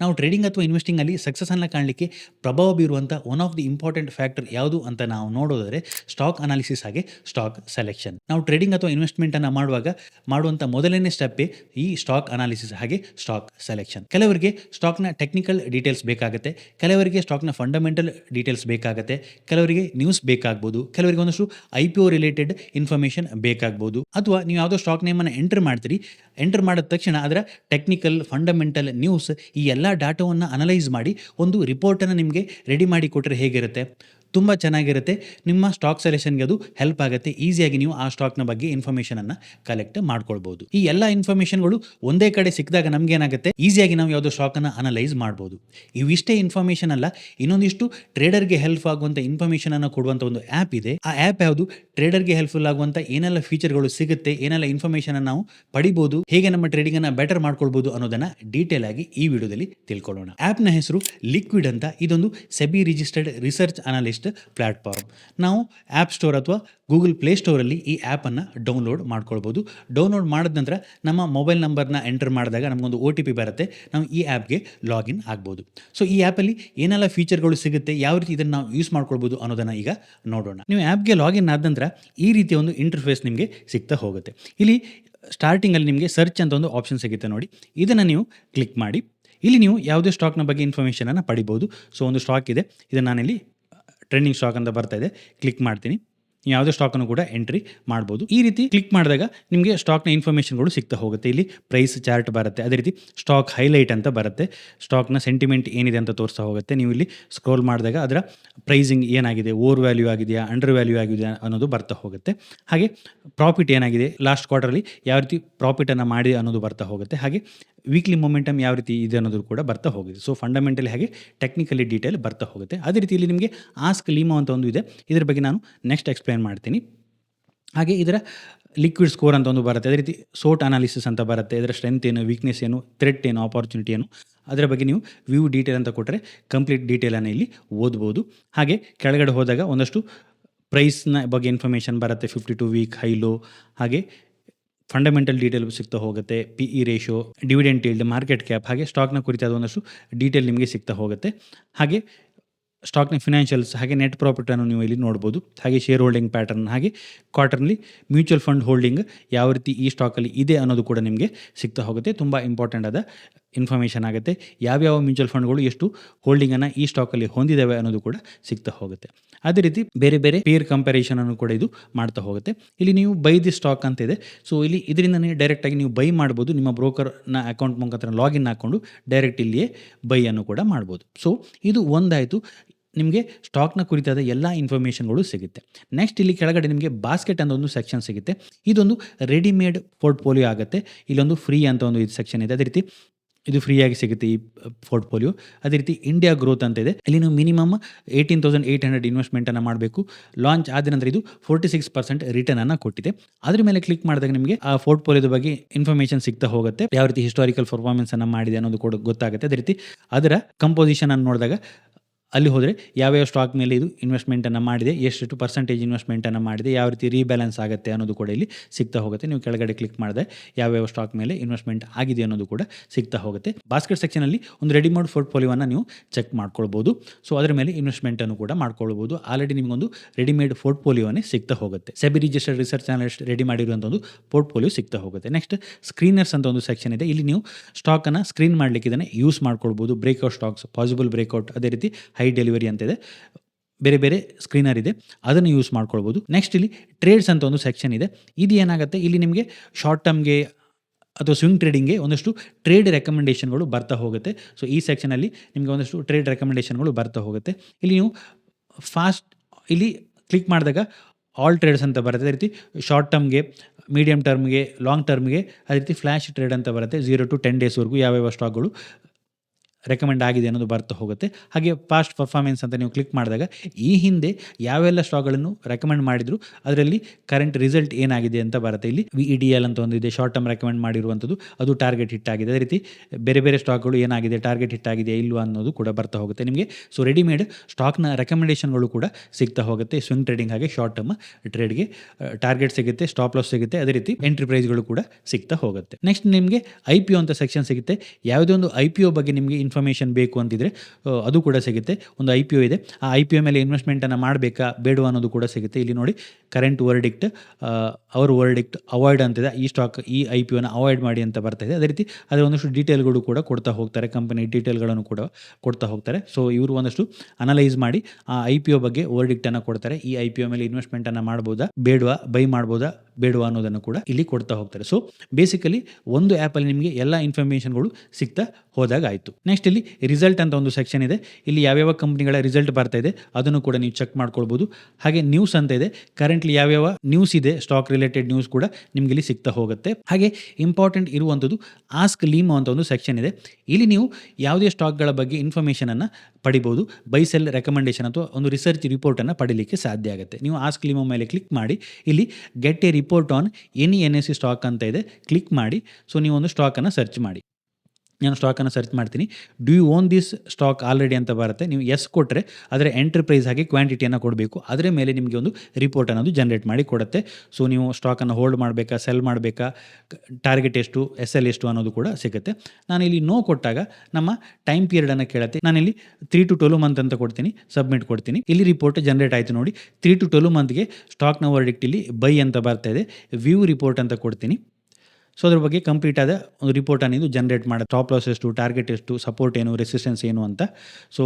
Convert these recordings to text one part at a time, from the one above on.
ನಾವು ಟ್ರೇಡಿಂಗ್ ಅಥವಾ ಇನ್ವೆಸ್ಟಿಂಗಲ್ಲಿ ಸಕ್ಸಸ್ಸನ್ನು ಕಾಣಲಿಕ್ಕೆ ಪ್ರಭಾವ ಬೀರುವಂಥ one of the important factor ಯಾವುದು ಅಂತ ನಾವು ನೋಡೋದಾದರೆ ಸ್ಟಾಕ್ ಅನಾಲಿಸಿಸ್ ಹಾಗೆ ಸ್ಟಾಕ್ ಸೆಲೆಕ್ಷನ್ ನಾವು ಟ್ರೇಡಿಂಗ್ ಅಥವಾ ಇನ್ವೆಸ್ಟ್ಮೆಂಟನ್ನು ಮಾಡುವಾಗ ಮಾಡುವಂಥ ಮೊದಲನೇ ಸ್ಟೆಪ್ಪೇ ಈ ಸ್ಟಾಕ್ ಅನಾಲಿಸಿಸ್ ಹಾಗೆ ಸ್ಟಾಕ್ ಸೆಲೆಕ್ಷನ್ ಕೆಲವರಿಗೆ ಸ್ಟಾಕ್ನ ಟೆಕ್ನಿಕಲ್ ಡೀಟೇಲ್ಸ್ ಬೇಕಾಗುತ್ತೆ, ಕೆಲವರಿಗೆ ಸ್ಟಾಕ್ನ ಫಂಡಮೆಂಟಲ್ ಡೀಟೇಲ್ಸ್ ಬೇಕಾಗುತ್ತೆ, ಕೆಲವರಿಗೆ ನ್ಯೂಸ್ ಬೇಕಾಗ್ಬೋದು, ಕೆಲವರಿಗೆ ಒಂದಷ್ಟು I P O related information ಬೇಕಾಗ್ಬೋದು. ಅಥವಾ ನೀವು ಯಾವುದೋ ಸ್ಟಾಕ್ ನೇಮನ್ನು ಎಂಟರ್ ಮಾಡ್ತೀರಿ ಎಂಟರ್ ಮಾಡಿದ ತಕ್ಷಣ ಅದರ ಟೆಕ್ನಿಕಲ್ ಫಂಡಮೆಂಟಲ್ ನ್ಯೂಸ್ ಈ ಎಲ್ಲ ಡಾಟಾವನ್ನು ಅನಲೈಸ್ ಮಾಡಿ ಒಂದು ರಿಪೋರ್ಟನ್ನು ನಿಮಗೆ ರೆಡಿ ಮಾಡಿ ಕೊಟ್ಟರೆ ಹೇಗಿರುತ್ತೆ? ತುಂಬ ಚೆನ್ನಾಗಿರುತ್ತೆ. ನಿಮ್ಮ ಸ್ಟಾಕ್ ಸೆಲೆಕ್ಷನ್ಗೆ ಅದು ಹೆಲ್ಪ್ ಆಗುತ್ತೆ. ಈಸಿಯಾಗಿ ನೀವು ಆ ಸ್ಟಾಕ್ನ ಬಗ್ಗೆ ಇನ್ಫಾರ್ಮೇಷನನ್ನು ಕಲೆಕ್ಟ್ ಮಾಡ್ಕೊಳ್ಬಹುದು ಈ ಎಲ್ಲ ಇನ್ಫಾರ್ಮೇಷನ್ಗಳು ಒಂದೇ ಕಡೆ ಸಿಕ್ಕಿದಾಗ ನಮಗೇನಾಗುತ್ತೆ ಈಸಿಯಾಗಿ ನಾವು ಯಾವುದೋ ಸ್ಟಾಕನ್ನು ಅನಲೈಸ್ ಮಾಡ್ಬೋದು. ಇವಿಷ್ಟೇ ಇನ್ಫಾರ್ಮೇಷನ್ ಅಲ್ಲ, ಇನ್ನೊಂದಿಷ್ಟು ಟ್ರೇಡರ್ಗೆ ಹೆಲ್ಪ್ ಆಗುವಂಥ ಇನ್ಫಾರ್ಮೇಷನನ್ನು ಕೊಡುವಂಥ ಒಂದು ಆ್ಯಪ್ ಇದೆ. ಆ ಆ್ಯಪ್ ಯಾವುದು? ಟ್ರೇಡರ್ಗೆ ಹೆಲ್ಪ್ಫುಲ್ ಆಗುವಂಥ ಏನೆಲ್ಲ ಫೀಚರ್ಗಳು ಸಿಗುತ್ತೆ, ಏನೆಲ್ಲ ಇನ್ಫಾರ್ಮೇಷನ್ ನಾವು ಪಡಿಬಹುದು ಹೇಗೆ ನಮ್ಮ ಟ್ರೇಡಿಂಗ್ ಟ್ರೇಡಿಂಗನ್ನು ಬೆಟರ್ ಮಾಡ್ಕೊಳ್ಬಹುದು ಅನ್ನೋದನ್ನ ಡೀಟೇಲ್ ಆಗಿ ಈ ವಿಡಿಯೋದಲ್ಲಿ ತಿಳ್ಕೊಳ್ಳೋಣ. ಆ್ಯಪ್ನ ಹೆಸರು ಲಿಕ್ವಿಡ್ ಅಂತ. ಇದೊಂದು SEBI registered research analyst platform ನಾವು ಆ್ಯಪ್ ಸ್ಟೋರ್ ಅಥವಾ ಗೂಗಲ್ ಪ್ಲೇ ಸ್ಟೋರಲ್ಲಿ ಈ ಆ್ಯಪನ್ನು ಡೌನ್ಲೋಡ್ ಮಾಡ್ಕೊಳ್ಬೋದು. ಡೌನ್ಲೋಡ್ ಮಾಡಿದ ನಂತರ ನಮ್ಮ ಮೊಬೈಲ್ ನಂಬರ್ನ ಎಂಟರ್ ಮಾಡಿದಾಗ ನಮಗೊಂದು ಒ ಟಿ ಪಿ ಬರುತ್ತೆ. ನಾವು ಈ ಆ್ಯಪ್ಗೆ ಲಾಗಿನ್ ಆಗ್ಬೋದು. ಸೊ ಈ ಆ್ಯಪಲ್ಲಿ ಏನೆಲ್ಲ ಫೀಚರ್ಗಳು ಸಿಗುತ್ತೆ, ಯಾವ ರೀತಿ ಇದನ್ನು ನಾವು ಯೂಸ್ ಮಾಡ್ಕೊಳ್ಬೋದು ಅನ್ನೋದನ್ನು ಈಗ ನೋಡೋಣ. ನೀವು ಆ್ಯಪ್ಗೆ ಲಾಗಿನ್ ಆದ ನಂತರ ಈ ರೀತಿಯ ಒಂದು ಇಂಟರ್ಫೇಸ್ ನಿಮಗೆ ಸಿಗ್ತಾ ಹೋಗುತ್ತೆ. ಇಲ್ಲಿ ಸ್ಟಾರ್ಟಿಂಗಲ್ಲಿ ನಿಮಗೆ ಸರ್ಚ್ ಅಂತ ಒಂದು ಆಪ್ಷನ್ ಸಿಗುತ್ತೆ ನೋಡಿ. ಇದನ್ನು ನೀವು ಕ್ಲಿಕ್ ಮಾಡಿ. ಇಲ್ಲಿ ನೀವು ಯಾವುದೇ ಸ್ಟಾಕ್ನ ಬಗ್ಗೆ ಇನ್ಫಾರ್ಮೇಷನನ್ನು ಪಡಿಬೋದು. ಸೊ ಒಂದು ಸ್ಟಾಕ್ ಇದೆ. ಇದನ್ನು ನಾನಿಲ್ಲಿ ಟ್ರೆಂಡಿಂಗ್ ಸ್ಟಾಕ್ ಅಂತ ಬರ್ತಾ ಇದೆ ಕ್ಲಿಕ್ ಮಾಡ್ತೀನಿ. ಯಾವುದೇ ಸ್ಟಾಕನ್ನು ಕೂಡ ಎಂಟ್ರಿ ಮಾಡ್ಬೋದು. ಈ ರೀತಿ ಕ್ಲಿಕ್ ಮಾಡಿದಾಗ ನಿಮಗೆ ಸ್ಟಾಕ್ನ ಇನ್ಫಾರ್ಮೇಷನ್ಗಳು ಸಿಗ್ತಾ ಹೋಗುತ್ತೆ. ಇಲ್ಲಿ ಪ್ರೈಸ್ ಚಾರ್ಟ್ ಬರುತ್ತೆ. ಅದೇ ರೀತಿ ಸ್ಟಾಕ್ ಹೈಲೈಟ್ ಅಂತ ಬರುತ್ತೆ. ಸ್ಟಾಕ್ನ ಸೆಂಟಿಮೆಂಟ್ ಏನಿದೆ ಅಂತ ತೋರಿಸ್ತಾ ಹೋಗುತ್ತೆ. ನೀವು ಇಲ್ಲಿ ಸ್ಕ್ರೋಲ್ ಮಾಡಿದಾಗ ಅದರ ಪ್ರೈಸಿಂಗ್ ಏನಾಗಿದೆ ಓವರ್ ವ್ಯಾಲ್ಯೂ ಆಗಿದೆಯಾ ಅಂಡರ್ ವ್ಯಾಲ್ಯೂ ಆಗಿದೆಯಾ ಅನ್ನೋದು ಬರ್ತಾ ಹೋಗುತ್ತೆ. ಹಾಗೆ ಪ್ರಾಫಿಟ್ ಏನಾಗಿದೆ ಲಾಸ್ಟ್ ಕ್ವಾರ್ಟರಲ್ಲಿ ಯಾವ ರೀತಿ ಪ್ರಾಫಿಟನ್ನು ಮಾಡಿ ಅನ್ನೋದು ಬರ್ತಾ ಹೋಗುತ್ತೆ. ಹಾಗೆ ವೀಕ್ಲಿ ಮೊಮೆಂಟಮ್ ಯಾವ ರೀತಿ ಇದೆ ಅನ್ನೋದು ಕೂಡ ಬರ್ತಾ ಹೋಗುತ್ತೆ ಸೊ ಫಂಡಮೆಂಟಲಿ ಹಾಗೆ ಟೆಕ್ನಿಕಲಿ ಡೀಟೇಲ್ ಬರ್ತಾ ಹೋಗುತ್ತೆ. ಅದೇ ರೀತಿ ಇಲ್ಲಿ ನಿಮಗೆ ಆಸ್ಕ್ ಲೀಮಾ ಅಂತ ಒಂದು ಇದೆ. ಇದರ ಬಗ್ಗೆ ನಾನು ನೆಕ್ಸ್ಟ್ ಎಕ್ಸ್ಪ್ಲೇನ್ ಮಾಡ್ತೀನಿ. ಹಾಗೆ ಇದರ ಲಿಕ್ವಿಡ್ ಸ್ಕೋರ್ ಅಂತ ಒಂದು ಬರುತ್ತೆ. ಅದೇ ರೀತಿ ಸೋಟ್ ಅನಾಲಿಸಿಸ್ ಅಂತ ಬರುತ್ತೆ. ಇದರ ಸ್ಟ್ರೆಂತ್ ಏನು ವೀಕ್ನೆಸ್ ಏನು ಥ್ರೆಟ್ ಏನು ಆಪರ್ಚುನಿಟಿ ಏನು. ಅದರ ಬಗ್ಗೆ ನೀವು ವ್ಯೂ ಡೀಟೇಲ್ ಅಂತ ಕೊಟ್ಟರೆ ಕಂಪ್ಲೀಟ್ ಡೀಟೇಲನ್ನು ಇಲ್ಲಿ ಓದ್ಬೋದು. ಹಾಗೆ ಕೆಳಗಡೆ ಹೋದಾಗ ಒಂದಷ್ಟು ಪ್ರೈಸ್ನ ಬಗ್ಗೆ ಇನ್ಫಾರ್ಮೇಷನ್ ಬರುತ್ತೆ. Fifty two week high low ಹಾಗೆ ಫಂಡಮೆಂಟಲ್ ಡೀಟೇಲ್ ಸಿಗ್ತಾ ಹೋಗುತ್ತೆ. P E ratio dividend yield market cap ಹಾಗೆ ಸ್ಟಾಕ್ನ ಕುರಿತಾದ ಒಂದಷ್ಟು ಡೀಟೇಲ್ ನಿಮಗೆ ಸಿಗ್ತಾ ಹೋಗುತ್ತೆ. ಹಾಗೆ ಸ್ಟಾಕ್ನ ಫಿನಾನ್ಷಿಯಲ್ಸ್ ಹಾಗೆ ನೆಟ್ ಪ್ರಾಫಿಟನ್ನು ನೀವು ಇಲ್ಲಿ ನೋಡ್ಬೋದು. ಹಾಗೆ ಶೇರ್ ಹೋಲ್ಡಿಂಗ್ ಪ್ಯಾಟರ್ನ್ ಹಾಗೆ ಕ್ವಾರ್ಟರ್ನಲ್ಲಿ ಮ್ಯೂಚುವಲ್ ಫಂಡ್ ಹೋಲ್ಡಿಂಗ್ ಯಾವ ರೀತಿ ಈ ಸ್ಟಾಕಲ್ಲಿ ಇದೆ ಅನ್ನೋದು ಕೂಡ ನಿಮಗೆ ಸಿಗ್ತಾ ಹೋಗುತ್ತೆ. ತುಂಬ ಇಂಪಾರ್ಟೆಂಟ್ ಆದ ಇನ್ಫಾರ್ಮೇಷನ್ ಆಗುತ್ತೆ. ಯಾವ್ಯಾವ ಮ್ಯೂಚುವಲ್ ಫಂಡ್ಗಳು ಎಷ್ಟು ಹೋಲ್ಡಿಂಗನ್ನು ಈ ಸ್ಟಾಕಲ್ಲಿ ಹೊಂದಿದ್ದಾವೆ ಅನ್ನೋದು ಕೂಡ ಸಿಗ್ತಾ ಹೋಗುತ್ತೆ. ಅದೇ ರೀತಿ ಬೇರೆ ಬೇರೆ ಪೇರ್ ಕಂಪ್ಯಾರಿಷನ್ ಅನ್ನು ಕೂಡ ಇದು ಮಾಡ್ತಾ ಹೋಗುತ್ತೆ. ಇಲ್ಲಿ ನೀವು ಬೈ ದಿ ಸ್ಟಾಕ್ ಅಂತ ಇದೆ. ಸೊ ಇಲ್ಲಿ ಇದರಿಂದನೇ ಡೈರೆಕ್ಟಾಗಿ ನೀವು ಬೈ ಮಾಡ್ಬೋದು. ನಿಮ್ಮ ಬ್ರೋಕರ್ನ ಅಕೌಂಟ್ ಮುಖಾಂತರ ಲಾಗಿನ್ ಹಾಕ್ಕೊಂಡು ಡೈರೆಕ್ಟ್ ಇಲ್ಲಿಯೇ ಬೈ ಅನ್ನು ಕೂಡ ಮಾಡ್ಬೋದು. ಸೊ ಇದು ಒಂದಾಯಿತು. ನಿಮಗೆ ಸ್ಟಾಕ್ನ ಕುರಿತಾದ ಎಲ್ಲ ಇನ್ಫಾರ್ಮೇಷನ್ಗಳು ಸಿಗುತ್ತೆ. ನೆಕ್ಸ್ಟ್ ಇಲ್ಲಿ ಕೆಳಗಡೆ ನಿಮಗೆ ಬಾಸ್ಕೆಟ್ ಅಂತ ಒಂದು ಸೆಕ್ಷನ್ ಸಿಗುತ್ತೆ. ಇದೊಂದು ರೆಡಿಮೇಡ್ ಪೋರ್ಟ್ಫೋಲಿಯೋ ಆಗುತ್ತೆ. ಇಲ್ಲೊಂದು ಫ್ರೀ ಅಂತ ಒಂದು ಇದು ಸೆಕ್ಷನ್ ಇದೆ. ಅದೇ ರೀತಿ ಇದು ಫ್ರೀಯಾಗಿ ಸಿಗುತ್ತೆ ಈ ಪೋರ್ಟ್ಫೋಲಿಯೋ ಅದೇ ರೀತಿ ಇಂಡಿಯಾ ಗ್ರೋತ್ ಅಂತ ಇದೆ. ಇಲ್ಲಿ ನೀವು minimum eighteen thousand eight hundred ಇನ್ವೆಸ್ಟ್ಮೆಂಟನ್ನು ಮಾಡಬೇಕು. ಲಾಂಚ್ ಆದ ನಂತರ ಇದು ಫೋರ್ಟಿ ಸಿಕ್ಸ್ ಪರ್ಸೆಂಟ್ ರಿಟರ್ನ್ ಅನ್ನು ಕೊಟ್ಟಿದೆ. ಅದ್ರ ಮೇಲೆ ಕ್ಲಿಕ್ ಮಾಡಿದಾಗ ನಿಮಗೆ ಆ ಪೋರ್ಟ್ಫೋಲಿಯೋದ ಬಗ್ಗೆ ಇನ್ಫಾರ್ಮೇಷನ್ ಸಿಗ್ತಾ ಹೋಗುತ್ತೆ. ಯಾವ ರೀತಿ ಹಿಸ್ಟಾರಿಕಲ್ ಪರ್ಫಾರ್ಮೆನ್ಸ್ ಅನ್ನು ಮಾಡಿದೆ ಅನ್ನೋದು ಕೂಡ ಗೊತ್ತಾಗುತ್ತೆ. ಅದೇ ರೀತಿ ಅದರ ಕಂಪೋಸಿಷನ್ ಅನ್ನು ನೋಡಿದಾಗ ಅಲ್ಲಿ ಹೋದರೆ ಯಾವ್ಯಾವ ಸ್ಟಾಕ್ ಮೇಲೆ ಇದು ಇನ್ವೆಸ್ಟ್ಮೆಂಟನ್ನು ಮಾಡಿದೆ ಎಷ್ಟು ಪರ್ಸೆಂಟೇಜ್ ಇನ್ವೆಸ್ಟ್ಮೆಂಟನ್ನು ಮಾಡಿದೆ, ಯಾವ ರೀತಿ ರೀಬ್ಯಾಲೆನ್ಸ್ ಆಗುತ್ತೆ ಅನ್ನೋದು ಕೂಡ ಇಲ್ಲಿ ಸಿಗ್ತಾ ಹೋಗುತ್ತೆ. ನೀವು ಕೆಳಗಡೆ ಕ್ಲಿಕ್ ಮಾಡಿದೆ ಯಾವ್ಯಾವ ಸ್ಟಾಕ್ ಮೇಲೆ ಇನ್ವೆಸ್ಟ್ಮೆಂಟ್ ಆಗಿದೆ ಅನ್ನೋದು ಕೂಡ ಸಿಗ್ತಾ ಹೋಗುತ್ತೆ. ಬಾಸ್ಕೆಟ್ ಸೆಕ್ಷನಲ್ಲಿ ಒಂದು ರೆಡಿಮೇಡ್ ಪೋರ್ಟ್ಫೋಲಿಯೋವನ್ನು ನೀವು ಚೆಕ್ ಮಾಡ್ಕೊಳ್ಬೋದು. ಸೊ ಅದರ ಮೇಲೆ ಇನ್ವೆಸ್ಟ್ಮೆಂಟನ್ನು ಕೂಡ ಮಾಡ್ಕೊಳ್ಬೋದು. ಆಲ್ರೆಡಿ ನಿಮಗೊಂದು ರೆಡಿಮೇಡ್ ಪೋರ್ಟ್ಫೋಲಿಯೋನೇ ಸಿಗ್ತಾ ಹೋಗುತ್ತೆ. SEBI registered research analyst ready ಮಾಡಿರುವಂಥ ಒಂದು ಪೋರ್ಟ್ಫೋಲಿಯೋ ಸಿಗ್ತಾ ಹೋಗುತ್ತೆ. ನೆಕ್ಸ್ಟ್ ಸ್ಕ್ರೀನರ್ಸ್ ಅಂತ ಒಂದು ಸೆಕ್ಷನ್ ಇದೆ. ಇಲ್ಲಿ ನೀವು ಸ್ಟಾಕನ್ನು ಸ್ಕ್ರೀನ್ ಮಾಡಲಿಕ್ಕೆ ಇದನ್ನು ಯೂಸ್ ಮಾಡ್ಕೊಳ್ಬೋದು. ಬ್ರೇಕ್ಔಟ್ ಸ್ಟಾಕ್ಸ್ ಪಾಸಿಬಲ್ ಬ್ರೇಕ್ಔಟ್ ಅದೇ ರೀತಿ ಹೈ ಡೆಲಿವರಿ ಅಂತ ಇದೆ. ಬೇರೆ ಬೇರೆ ಸ್ಕ್ರೀನರ್ ಇದೆ. ಅದನ್ನು ಯೂಸ್ ಮಾಡ್ಕೊಳ್ಬೋದು. ನೆಕ್ಸ್ಟ್ ಇಲ್ಲಿ ಟ್ರೇಡ್ಸ್ ಅಂತ ಒಂದು ಸೆಕ್ಷನ್ ಇದೆ. ಇದು ಏನಾಗುತ್ತೆ? ಇಲ್ಲಿ ನಿಮಗೆ ಶಾರ್ಟ್ ಟರ್ಮ್ಗೆ ಅಥವಾ ಸ್ವಿಂಗ್ ಟ್ರೇಡಿಂಗ್ಗೆ ಒಂದಷ್ಟು ಟ್ರೇಡ್ ರೆಕಮೆಂಡೇಷನ್ಗಳು ಬರ್ತಾ ಹೋಗುತ್ತೆ. ಸೊ ಈ ಸೆಕ್ಷನಲ್ಲಿ ನಿಮಗೆ ಒಂದಷ್ಟು ಟ್ರೇಡ್ ರೆಕಮೆಂಡೇಷನ್ಗಳು ಬರ್ತಾ ಹೋಗುತ್ತೆ. ಇಲ್ಲಿ ನೀವು ಫಾಸ್ಟ್ ಇಲ್ಲಿ ಕ್ಲಿಕ್ ಮಾಡಿದಾಗ ಆಲ್ ಟ್ರೇಡ್ಸ್ ಅಂತ ಬರುತ್ತೆ. ಅದೇ ರೀತಿ ಶಾರ್ಟ್ ಟರ್ಮ್ಗೆ ಮೀಡಿಯಮ್ ಟರ್ಮ್ಗೆ ಲಾಂಗ್ ಟರ್ಮ್ಗೆ ಅದೇ ರೀತಿ ಫ್ಲ್ಯಾಶ್ ಟ್ರೇಡ್ ಅಂತ ಬರುತ್ತೆ. ಝೀರೋ ಟು ಟೆನ್ ಡೇಸ್ವರೆಗೂ ಯಾವ್ಯಾವ ಸ್ಟಾಕ್ಗಳು ರೆಕಮೆಂಡ್ ಆಗಿದೆ ಅನ್ನೋದು ಬರ್ತಾ ಹೋಗುತ್ತೆ. ಹಾಗೆ ಪಾಸ್ಟ್ ಪರ್ಫಾರ್ಮೆನ್ಸ್ ಅಂತ ನೀವು ಕ್ಲಿಕ್ ಮಾಡಿದಾಗ ಈ ಹಿಂದೆ ಯಾವೆಲ್ಲ ಸ್ಟಾಕ್ಗಳನ್ನು ರೆಕಮೆಂಡ್ ಮಾಡಿದ್ರು, ಅದರಲ್ಲಿ ಕರೆಂಟ್ ರಿಸಲ್ಟ್ ಏನಾಗಿದೆ ಅಂತ ಬರುತ್ತೆ. ಇಲ್ಲಿ ವಿ ಇ ಡಿ ಎಲ್ ಅಂತ ಒಂದಿದೆ ಶಾರ್ಟ್ ಟರ್ಮ್ ರೆಕಮೆಂಡ್ ಮಾಡಿರುವಂಥದ್ದು, ಅದು ಟಾರ್ಗೆಟ್ ಹಿಟ್ ಆಗಿದೆ. ಅದೇ ರೀತಿ ಬೇರೆ ಬೇರೆ ಸ್ಟಾಕ್ಗಳು ಏನಾಗಿದೆ ಟಾರ್ಗೆಟ್ ಹಿಟ್ ಆಗಿದೆ ಇಲ್ವಾ ಅನ್ನೋದು ಕೂಡ ಬರ್ತಾ ಹೋಗುತ್ತೆ ನಿಮಗೆ. ಸೊ ರೆಡಿಮೇಡ್ ಸ್ಟಾಕ್ನ ರೆಕಮೆಂಡೇಷನ್ಗಳು ಕೂಡ ಸಿಗ್ತಾ ಹೋಗುತ್ತೆ. ಸ್ವಿಂಗ್ ಟ್ರೇಡಿಂಗ್ ಹಾಗೆ ಶಾರ್ಟ್ ಟರ್ಮ್ ಟ್ರೇಡ್ಗೆ ಟಾರ್ಗೆಟ್ ಸಿಗುತ್ತೆ ಸ್ಟಾಪ್ ಲಾಸ್ ಸಿಗುತ್ತೆ. ಅದೇ ರೀತಿ ಎಂಟ್ರಿ ಪ್ರೈಸ್ಗಳು ಕೂಡ ಸಿಗ್ತಾ ಹೋಗುತ್ತೆ. ನೆಕ್ಸ್ಟ್ ನಿಮಗೆ ಐ ಪಿ ಅಂತ ಸೆಕ್ಷನ್ ಸಿಗುತ್ತೆ. ಯಾವುದೇ ಒಂದು ಐ ಪಿ ಬಗ್ಗೆ ನಿಮಗೆ ಇನ್ಫಾರ್ಮೇಷನ್ ಇನ್ಫಾರ್ಮೇಷನ್ ಬೇಕು ಅಂತಿದ್ರೆ ಅದು ಕೂಡ ಸಿಗುತ್ತೆ. ಒಂದು ಐ ಪಿ ಒ ಇದೆ. ಆ ಐ ಪಿ ಒ ಮೇಲೆ ಇನ್ವೆಸ್ಟ್ಮೆಂಟನ್ನು ಮಾಡಬೇಕಾ ಬೇಡವಾ ಅನ್ನೋದು ಕೂಡ ಸಿಗುತ್ತೆ. ಇಲ್ಲಿ ನೋಡಿ current verdict our verdict avoid ಅಂತಿದೆ. ಈ ಸ್ಟಾಕ್ ಈ ಐ ಪಿ ಒನ ಅವಾಯ್ಡ್ ಮಾಡಿ ಅಂತ ಬರ್ತಾ ಇದೆ. ಅದೇ ರೀತಿ ಅದರ ಒಂದಷ್ಟು ಡೀಟೇಲ್ಗಳು ಕೂಡ ಕೊಡ್ತಾ ಹೋಗ್ತಾರೆ. ಕಂಪನಿ ಡೀಟೇಲ್ಗಳನ್ನು ಕೂಡ ಕೊಡ್ತಾ ಹೋಗ್ತಾರೆ. ಸೊ ಇವರು ಒಂದಷ್ಟು ಅನಲೈಸ್ ಮಾಡಿ ಆ ಐ ಪಿ ಒ ಬಗ್ಗೆ ವರ್ಡಿಕ್ಟನ್ನು ಕೊಡ್ತಾರೆ. ಈ ಐ ಪಿ ಒ ಮೇಲೆ ಇನ್ವೆಸ್ಟ್ಮೆಂಟನ್ನು ಮಾಡ್ಬೋದಾ? ಬೇಡವಾ? ಬೈ ಮಾಡ್ಬೋದಾ? ಬೇಡವಾ ಅನ್ನೋದನ್ನು ಕೂಡ ಇಲ್ಲಿ ಕೊಡ್ತಾ ಹೋಗ್ತಾರೆ. ಸೊ ಬೇಸಿಕಲಿ ಒಂದು ಆ್ಯಪಲ್ಲಿ ನಿಮಗೆ ಎಲ್ಲ ಇನ್ಫಾರ್ಮೇಷನ್ಗಳು ಸಿಗ್ತಾ ಹೋದಾಗ ಆಯಿತು. ನೆಕ್ಸ್ಟ್ ಇಲ್ಲಿ ರಿಸಲ್ಟ್ ಅಂತ ಒಂದು ಸೆಕ್ಷನ್ ಇದೆ. ಇಲ್ಲಿ ಯಾವ್ಯಾವ ಕಂಪ್ನಿಗಳ ರಿಸಲ್ಟ್ ಬರ್ತಾ ಇದೆ, ಅದನ್ನು ಕೂಡ ನೀವು ಚೆಕ್ ಮಾಡ್ಕೊಳ್ಬೋದು. ಹಾಗೆ ನ್ಯೂಸ್ ಅಂತ ಇದೆ. ಕರೆಂಟ್ಲಿ ಯಾವ್ಯಾವ ನ್ಯೂಸ್ ಇದೆ ಸ್ಟಾಕ್ ರಿಲೇಟೆಡ್ ನ್ಯೂಸ್ ಕೂಡ ನಿಮ್ಗೆ ಇಲ್ಲಿ ಸಿಗ್ತಾ ಹೋಗುತ್ತೆ. ಹಾಗೆ ಇಂಪಾರ್ಟೆಂಟ್ ಇರುವಂಥದ್ದು ಆಸ್ಕ್ ಲೀಮೋ ಅಂತ ಒಂದು ಸೆಕ್ಷನ್ ಇದೆ. ಇಲ್ಲಿ ನೀವು ಯಾವುದೇ ಸ್ಟಾಕ್ಗಳ ಬಗ್ಗೆ ಇನ್ಫಾರ್ಮೇಷನನ್ನು ಪಡಿಬೋದು. ಬೈ ಸೆಲ್ ರೆಕಮೆಂಡೇಶನ್ ಅಥವಾ ಒಂದು ರಿಸರ್ಚ್ ರಿಪೋರ್ಟನ್ನು ಪಡೀಲಿಕ್ಕೆ ಸಾಧ್ಯ ಆಗುತ್ತೆ. ನೀವು ಆ ಲೀಮೋ ಮೇಲೆ ಕ್ಲಿಕ್ ಮಾಡಿ. ಇಲ್ಲಿ get a report on any N S C stock ಅಂತ ಇದೆ. ಕ್ಲಿಕ್ ಮಾಡಿ. ಸೊ ನೀವು ಒಂದು ಸ್ಟಾಕನ್ನು ಸರ್ಚ್ ಮಾಡಿ. ನಾನು ಸ್ಟಾಕನ್ನು ಸರ್ಚ್ ಮಾಡ್ತೀನಿ. Do you own this stock already ಅಂತ ಬರುತ್ತೆ. ನೀವು ಎಸ್ ಕೊಟ್ಟರೆ ಅದರ ಎಂಟರ್ಪ್ರೈಸ್ ಆಗಿ ಕ್ವಾಂಟಿಟಿಯನ್ನು ಕೊಡಬೇಕು. ಅದರ ಮೇಲೆ ನಿಮಗೆ ಒಂದು ರಿಪೋರ್ಟ್ ಅನ್ನೋದು ಜನರೇಟ್ ಮಾಡಿ ಕೊಡುತ್ತೆ. ಸೊ ನೀವು ಸ್ಟಾಕನ್ನು ಹೋಲ್ಡ್ ಮಾಡಬೇಕಾ ಸೆಲ್ ಮಾಡಬೇಕಾ ಟಾರ್ಗೆಟ್ ಎಷ್ಟು ಎಸ್ ಎಲ್ ಎಷ್ಟು ಅನ್ನೋದು ಕೂಡ ಸಿಗುತ್ತೆ. ನಾನು ಇಲ್ಲಿ ನೋ ಕೊಟ್ಟಾಗ ನಮ್ಮ ಟೈಮ್ ಪೀರಿಯಡನ್ನು ಕೇಳುತ್ತೆ. ನಾನಿಲ್ಲಿ ತ್ರೀ ಟು ಟ್ವೆಲ್ ಮಂತ್ ಅಂತ ಕೊಡ್ತೀನಿ ಸಬ್ಮಿಟ್ ಕೊಡ್ತೀನಿ. ಇಲ್ಲಿ ರಿಪೋರ್ಟ್ ಜನರೇಟ್ ಆಯಿತು ನೋಡಿ. ತ್ರೀ ಟು ಟ್ವೆಲ್ ಮಂತ್ಗೆ ಸ್ಟಾಕ್ನ ವರ್ಡಿಕ್ಟ್ ಇಲ್ಲಿ ಬೈ ಅಂತ ಬರ್ತಾ ಇದೆ. ವ್ಯೂ ರಿಪೋರ್ಟ್ ಅಂತ ಕೊಡ್ತೀನಿ. ಸೊ ಅದ್ರ ಬಗ್ಗೆ ಕಂಪ್ಲೀಟ್ ಆದ ಒಂದು ರಿಪೋರ್ಟ್ ಅನ್ನೋದು ಜನರೇಟ್ ಮಾಡಿ. ಟಾಪ್ ಲಾಸ್ ಎಷ್ಟು ಟಾರ್ಗೆಟ್ ಎಷ್ಟು ಸಪೋರ್ಟ್ ಏನು ರೆಸಿಸ್ಟೆನ್ಸ್ ಏನು ಅಂತ. ಸೊ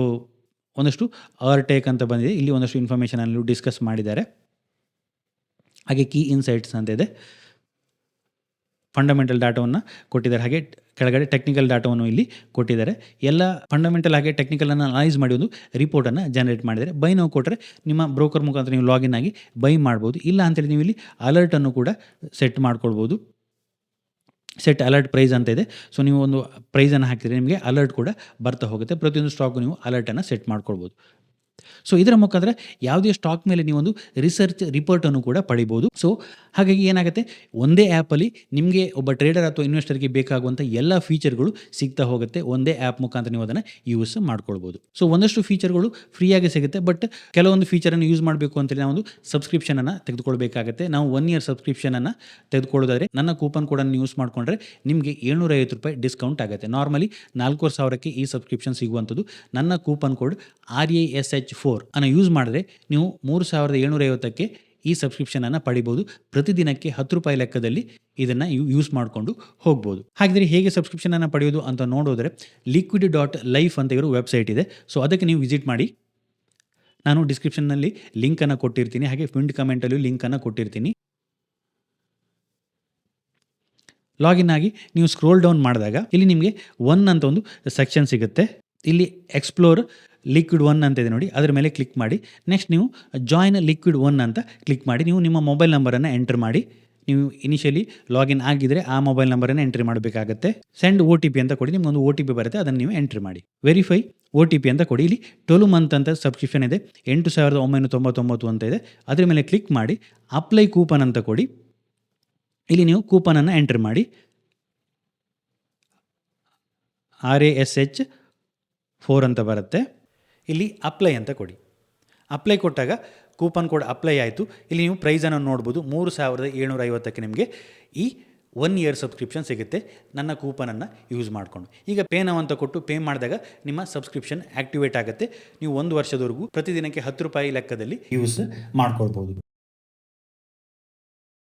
ಒಂದಷ್ಟು ಅವರ್ ಟೇಕ್ ಅಂತ ಬಂದಿದೆ. ಇಲ್ಲಿ ಒಂದಷ್ಟು ಇನ್ಫಾರ್ಮೇಷನ್ ಅಲ್ಲಿ ಡಿಸ್ಕಸ್ ಮಾಡಿದ್ದಾರೆ. ಹಾಗೆ ಕೀ ಇನ್ಸೈಟ್ಸ್ ಅಂತ ಇದೆ. ಫಂಡಮೆಂಟಲ್ ಡಾಟಾವನ್ನು ಕೊಟ್ಟಿದ್ದಾರೆ. ಹಾಗೆ ಕೆಳಗಡೆ ಟೆಕ್ನಿಕಲ್ ಡಾಟಾವನ್ನು ಇಲ್ಲಿ ಕೊಟ್ಟಿದ್ದಾರೆ. ಎಲ್ಲ ಫಂಡಮೆಂಟಲ್ ಹಾಗೆ ಟೆಕ್ನಿಕಲನ್ನು ಅನಲೈಸ್ ಮಾಡಿ ಒಂದು ರಿಪೋರ್ಟನ್ನು ಜನರೇಟ್ ಮಾಡಿದ್ದಾರೆ. ಬೈ ನೋವು ಕೊಟ್ಟರೆ ನಿಮ್ಮ ಬ್ರೋಕರ್ ಮುಖಾಂತರ ನೀವು ಲಾಗಿನ್ ಆಗಿ ಬೈ ಮಾಡ್ಬೋದು. ಇಲ್ಲ ಅಂತೇಳಿ ನೀವು ಇಲ್ಲಿ ಅಲರ್ಟನ್ನು ಕೂಡ ಸೆಟ್ ಮಾಡ್ಕೊಳ್ಬೋದು. ಸೆಟ್ ಅಲರ್ಟ್ ಪ್ರೈಸ್ ಅಂತ ಇದೆ. ಸೊ ನೀವು ಒಂದು ಪ್ರೈಸನ್ನು ಹಾಕಿದರೆ ನಿಮಗೆ ಅಲರ್ಟ್ ಕೂಡ ಬರ್ತಾ ಹೋಗುತ್ತೆ. ಪ್ರತಿಯೊಂದು ಸ್ಟಾಕು ನೀವು ಅಲರ್ಟನ್ನು ಸೆಟ್ ಮಾಡ್ಕೊಳ್ಬೋದು. ಸೊ ಇದರ ಮುಖಾಂತರ ಯಾವುದೇ ಸ್ಟಾಕ್ ಮೇಲೆ ನೀವೊಂದು ರಿಸರ್ಚ್ ರಿಪೋರ್ಟನ್ನು ಕೂಡ ಪಡಿಬೋದು. ಸೊ ಹಾಗಾಗಿ ಏನಾಗುತ್ತೆ? ಒಂದೇ ಆ್ಯಪಲ್ಲಿ ನಿಮಗೆ ಒಬ್ಬ ಟ್ರೇಡರ್ ಅಥವಾ ಇನ್ವೆಸ್ಟರ್ಗೆ ಬೇಕಾಗುವಂಥ ಎಲ್ಲ ಫೀಚರ್ಗಳು ಸಿಗ್ತಾ ಹೋಗುತ್ತೆ. ಒಂದೇ ಆ್ಯಪ್ ಮುಖಾಂತರ ನೀವು ಅದನ್ನು ಯೂಸ್ ಮಾಡ್ಕೊಳ್ಬೋದು. ಸೊ ಒಂದಷ್ಟು ಫೀಚರ್ಗಳು ಫ್ರೀಯಾಗಿ ಸಿಗುತ್ತೆ. ಬಟ್ ಕೆಲವೊಂದು ಫೀಚರನ್ನು ಯೂಸ್ ಮಾಡಬೇಕು ಅಂತೇಳಿ ನಾವು ಒಂದು ಸಬ್ಸ್ಕ್ರಿಪ್ಷನನ್ನು ತೆಗೆದುಕೊಳ್ಬೇಕಾಗುತ್ತೆ. ನಾವು ಒನ್ ಇಯರ್ ಸಬ್ಸ್ಕ್ರಿಪ್ಷನನ್ನು ತೆಗೆದುಕೊಳ್ಳೋದಾದರೆ ನನ್ನ ಕೂಪನ್ ಕೋಡನ್ನು ಯೂಸ್ ಮಾಡಿಕೊಂಡ್ರೆ ನಿಮಗೆ ಏಳ್ನೂರೈವತ್ತು ರೂಪಾಯಿ ಡಿಸ್ಕೌಂಟ್ ಆಗುತ್ತೆ. ನಾರ್ಮಲಿ ನಾಲ್ಕೂವರೆ ಸಾವಿರಕ್ಕೆ ಈ ಸಬ್ಸ್ಕ್ರಿಪ್ಷನ್ ಸಿಗುವಂಥದ್ದು. ನನ್ನ coupon code R A S H four ಅನ್ನು ಯೂಸ್ ಮಾಡಿದ್ರೆ ನೀವು ಮೂರು ಸಾವಿರದ ಏಳ್ನೂರೈವತ್ತಕ್ಕೆ ಈ ಸಬ್ಸ್ಕ್ರಿಪ್ಷನನ್ನು ಪಡಿಬೋದು. ಪ್ರತಿದಿನಕ್ಕೆ ಹತ್ತು ರೂಪಾಯಿ ಲೆಕ್ಕದಲ್ಲಿ ಇದನ್ನು ಯೂಸ್ ಮಾಡಿಕೊಂಡು ಹೋಗ್ಬೋದು. ಹಾಗಿದ್ರೆ ಹೇಗೆ ಸಬ್ಸ್ಕ್ರಿಪ್ಷನನ್ನು ಪಡೆಯೋದು ಅಂತ ನೋಡೋದ್ರೆ ಲಿಕ್ವಿಡ್ ಡಾಟ್ ಲೈಫ್ ಅಂತ ಇರೋ ವೆಬ್ಸೈಟ್ ಇದೆ. ಸೊ ಅದಕ್ಕೆ ನೀವು ವಿಸಿಟ್ ಮಾಡಿ. ನಾನು ಡಿಸ್ಕ್ರಿಪ್ಷನ್ನಲ್ಲಿ ಲಿಂಕನ್ನು ಕೊಟ್ಟಿರ್ತೀನಿ. ಹಾಗೆ ಪಿಂಡ್ ಕಮೆಂಟಲ್ಲೂ ಲಿಂಕನ್ನು ಕೊಟ್ಟಿರ್ತೀನಿ. ಲಾಗಿನ್ ಆಗಿ ನೀವು ಸ್ಕ್ರೋಲ್ ಡೌನ್ ಮಾಡಿದಾಗ ಇಲ್ಲಿ ನಿಮಗೆ ಒನ್ ಅಂತ ಒಂದು ಸೆಕ್ಷನ್ ಸಿಗುತ್ತೆ. ಇಲ್ಲಿ ಎಕ್ಸ್ಪ್ಲೋರ್ ಲಿಕ್ವಿಡ್ ಒನ್ ಅಂತ ಇದೆ ನೋಡಿ. ಅದರ ಮೇಲೆ ಕ್ಲಿಕ್ ಮಾಡಿ. ನೆಕ್ಸ್ಟ್ ನೀವು ಜಾಯ್ನ್ ಲಿಕ್ವಿಡ್ ಒನ್ ಅಂತ ಕ್ಲಿಕ್ ಮಾಡಿ. ನೀವು ನಿಮ್ಮ ಮೊಬೈಲ್ ನಂಬರನ್ನು ಎಂಟರ್ ಮಾಡಿ. ನೀವು ಇನಿಷಿಯಲಿ ಲಾಗಿನ್ ಆಗಿದ್ರೆ ಆ ಮೊಬೈಲ್ ನಂಬರನ್ನು ಎಂಟ್ರಿ ಮಾಡಬೇಕಾಗತ್ತೆ. ಸೆಂಡ್ ಒ ಟಿ ಪಿ ಅಂತ ಕೊಡಿ. ನಿಮ್ಗೊಂದು ಒ ಟಿ ಪಿ ಬರುತ್ತೆ. ಅದನ್ನು ನೀವು ಎಂಟ್ರಿ ಮಾಡಿ. ವೆರಿಫೈ ಒ ಟಿ ಪಿ ಅಂತ ಕೊಡಿ. ಇಲ್ಲಿ ಟ್ವೆಲ್ ಮಂತ್ ಅಂತ ಸಬ್ಸ್ಕ್ರಿಪ್ಷನ್ ಇದೆ. ಎಂಟು ಸಾವಿರದ ಒಂಬೈನೂರ ತೊಂಬತ್ತೊಂಬತ್ತು ಅಂತ ಇದೆ. ಅದರ ಮೇಲೆ ಕ್ಲಿಕ್ ಮಾಡಿ. ಅಪ್ಲೈ ಕೂಪನ್ ಅಂತ ಕೊಡಿ. ಇಲ್ಲಿ ನೀವು ಕೂಪನನ್ನು ಎಂಟ್ರಿ ಮಾಡಿ. R A S H four ಅಂತ ಬರುತ್ತೆ. ಇಲ್ಲಿ ಅಪ್ಲೈ ಅಂತ ಕೊಡಿ. ಅಪ್ಲೈ ಕೊಟ್ಟಾಗ ಕೂಪನ್ ಕೋಡ್ ಅಪ್ಲೈ ಆಯಿತು. ಇಲ್ಲಿ ನೀವು ಪ್ರೈಸನ್ನು ನೋಡ್ಬೋದು. ಮೂರು ಸಾವಿರದ ಏಳ್ನೂರ ಐವತ್ತಕ್ಕೆ ನಿಮಗೆ ಈ ಒನ್ ಇಯರ್ ಸಬ್ಸ್ಕ್ರಿಪ್ಷನ್ ಸಿಗುತ್ತೆ. ನನ್ನ ಕೂಪನನ್ನು ಯೂಸ್ ಮಾಡಿಕೊಂಡು. ಈಗ ಪೇ ನಾವು ಅಂತ ಕೊಟ್ಟು ಪೇ ಮಾಡಿದಾಗ ನಿಮ್ಮ ಸಬ್ಸ್ಕ್ರಿಪ್ಷನ್ ಆ್ಯಕ್ಟಿವೇಟ್ ಆಗುತ್ತೆ. ನೀವು ಒಂದು ವರ್ಷದವರೆಗೂ ಪ್ರತಿದಿನಕ್ಕೆ ಹತ್ತು ರೂಪಾಯಿ ಲೆಕ್ಕದಲ್ಲಿ ಯೂಸ್ ಮಾಡ್ಕೊಳ್ಬೋದು